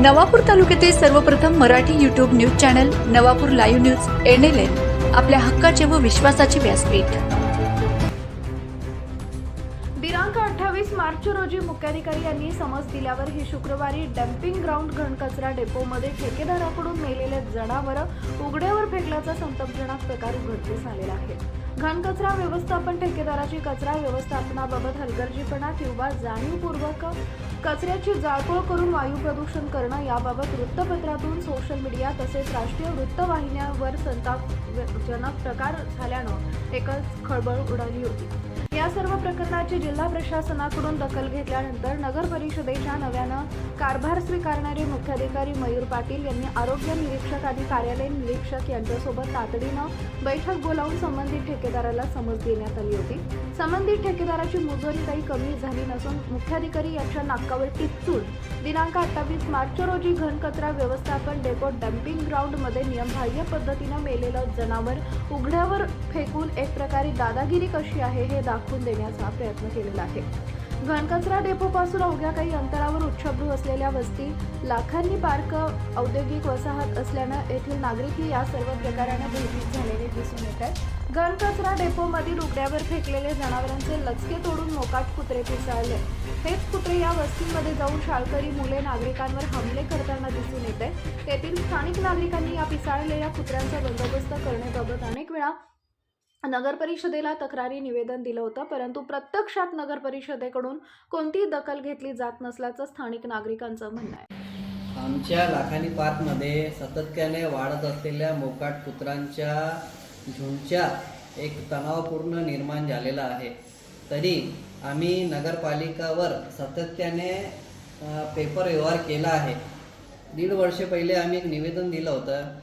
नवापूर तालुक्यातील सर्वप्रथम Marathi YouTube news channel Navapur live news NLN आपल्या हक्काचे व विश्वासाचे व्यासपीठ. दिनांक अठ्ठावीस मार्च रोजी मुख्याधिकारी यांनी समज दिल्यावर ही शुक्रवारी डम्पिंग ग्राउंड घनकचरा डेपोमध्ये ठेकेदाराकडून मेलेले जनावर उघड्यावर फेकल्याचा संतापजनक प्रकार उघडकीस आलेला आहे. घनकचरा व्यवस्थापन ठेकेदाराची कचरा व्यवस्थापनाबाबत हलगर्जीपणा किंवा जाणीवपूर्वक कचऱ्याची जाळपोळ करून वायू प्रदूषण करणं याबाबत वृत्तपत्रातून सोशल मीडिया तसेच राष्ट्रीय वृत्तवाहिन्यांवर संतापजनक प्रकार झाल्यानं एकच खळबळ उडाली होती. या सर्व प्रकरणाची जिल्हा प्रशासनाकडून दखल घेतल्यानंतर नगर परिषदेच्या नव्यानं कारभार स्वीकारणारे मुख्याधिकारी मयूर पाटील यांनी आरोग्य निरीक्षक आणि कार्यालयीन निरीक्षक यांच्यासोबत तातडीनं बैठक बोलावून संबंधित ठेकेदाराला समज देण्यात आली होती. संबंधित ठेकेदाराची मुजोरी काही कमी झाली नसून मुख्याधिकारी यांच्या नाकावर टिच्चून दिनांक अठ्ठावीस मार्च रोजी घनकचरा व्यवस्थापन डेपो डम्पिंग ग्राउंडमध्ये नियमबाह्य पद्धतीनं मेलेलं जनावर उघड्यावर फेकून एक प्रकारे दादागिरी कशी आहे हे टाकून देण्याचा प्रयत्न केलेला आहे. घनकचरा डेपोपासून अवघ्या काही अंतरावर उच्चभ्रू असलेल्या वस्ती लाखांनी पार्क औद्योगिक वसाहत असल्यानं येथील नागरिकही या सर्व प्रकाराने भयभीत झालेले दिसून येत आहेत. घनकचरा डेपोमधील उघड्यावर फेकलेले जनावरांचे लचके तोडून मोकाट कुत्रे पिसाळले हेच कुत्रे या वस्तीमध्ये जाऊन शाळकरी मुले नागरिकांवर हमले करताना दिसून येत आहे तेथील स्थानिक नागरिकांनी या पिसाळलेल्या कुत्र्यांचा बंदोबस्त करण्याबाबत अनेक वेळा नगर परिषदेला तक्रारी निवेदन दिलं होतं परंतु प्रत्यक्षात नगर परिषदेकडून कोणतीही दखल घेतली जात नसल्याचं स्थानिक नागरिकांचं म्हणणं आहे. आमच्या लाखानी पार्कमध्ये सातत्याने वाढत असलेल्या मोकाट कुत्रांच्या झुंडच्या एक तणावपूर्ण निर्माण झालेला आहे. तरी आम्ही नगरपालिकावर सातत्याने पेपर व्यवहार केला आहे. दीड वर्ष पहिले आम्ही एक निवेदन दिलं होतं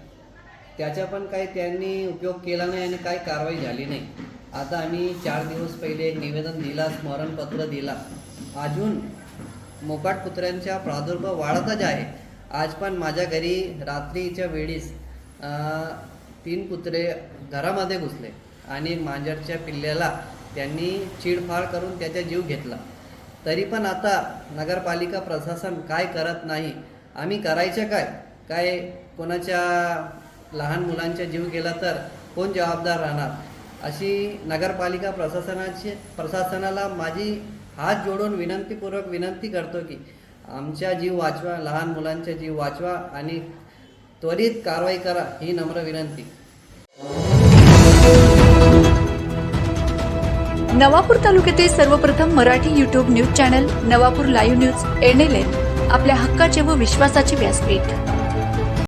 त्याचा पण काही त्यांनी उपयोग केला नाही आणि काही कारवाई झाली नाही. आता आम्ही चार दिवस पहिले एक निवेदन दिला स्मरणपत्र दिला. अजून मोकाट कुत्र्यांचा प्रादुर्भाव वाढतच आहे. आज पण माझ्या घरी रात्रीच्या वेळीस तीन कुत्रे घरामध्ये घुसले आणि मांजरच्या पिल्ल्याला त्यांनी चिडफाड करून त्याचा जीव घेतला. तरी पण आता नगरपालिका प्रशासन काय करत नाही? आम्ही करायचं काय? काय कोणाच्या लहान मुलांचा जीव गेला तर कोण जबाबदार राहणार? अशी नगरपालिका प्रशासनाची प्रशासनाला माझी हात जोडून विनंतीपूर्वक विनंती करतो की आमचा जीव वाचवा लहान मुलांचा जीव वाचवा आणि त्वरित कारवाई करा ही नम्र विनंती. नवापूर तालुक्यातील सर्वप्रथम Marathi YouTube news channel Navapur live news NLN आपल्या हक्काचे व विश्वासाचे व्यासपीठ.